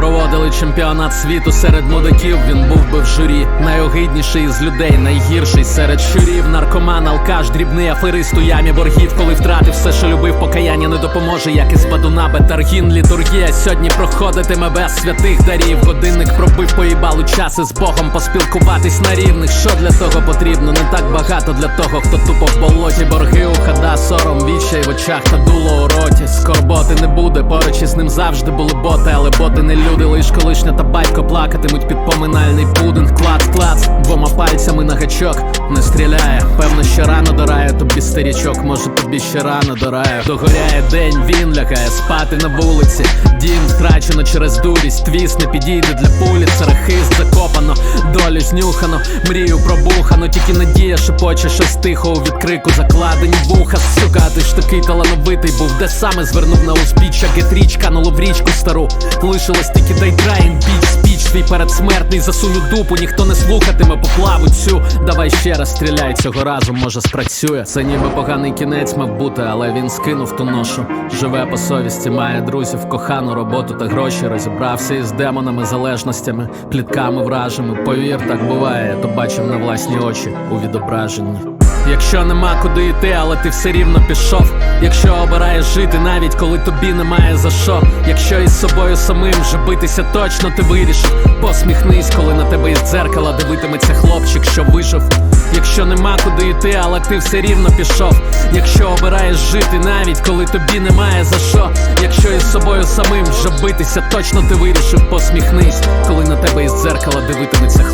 проводили чемпіонат світу серед мудаків. Він був би в журі. Найогидніший із людей, найгірший серед щурів. Наркоман, алкаш, дрібний аферист у ямі боргів. Коли втратив все, що любив, покаяння не допоможе, як із бадуна бетаргін. Літургія сьогодні проходитиме без святих дарів. Годинник пробив поїбалу час із Богом поспілкуватись на рівних. Що для того потрібно? Не так багато для того, хто тупо в болоті. Борги у хада, сором, відчай в очах та дуло у. Скорботи не буде, поруч із ним завжди були боти, але боти не люди. Лиш колишня та батько плакатимуть під поминальний пудинг. Клац, клац, двома пальцями на гачок не стріляє. Певно, що рано дорає тобі старічок. Може тобі ще рано дорає. Догоряє день, він лягає спати на вулиці. Дім втрачено через дурість. Твіс не підійде для пулі. Хист закопано, долю знюхано, мрію пробухано. Тільки надія шепоче щось тихо у відкрику закладені вуха. Сука, ти ж такий талановитий був, де саме звернув на узбіччя Гетріч кануло в річку стару. Лишилось тільки дайдрайн, біч, спіч твій передсмертний засуню дупу, ніхто не слухатиме поплаву цю. Давай ще раз стріляй цього разу, може спрацює. Це ніби поганий кінець мав бути, але він скинув ту ношу. Живе по совісті, має друзів, кохану роботу та гроші. Розібрався із демонами, залежностями, плітками вражими. Повір, так буває, я то бачив на власні очі у відображенні. Якщо нема куди йти, але ти все рівно пішов. Якщо обираєш жити, навіть коли тобі немає за що. Якщо із собою самим вже битися точно ти вирішив. Посміхнись, коли на тебе із дзеркала дивитиметься хлопчик, що вийшов. Якщо нема куди йти, але ти все рівно пішов. Якщо обираєш жити, навіть коли тобі немає за що. Якщо із собою самим вже битися, точно ти вирішив. Посміхнись, коли на тебе із дзеркала дивитиметься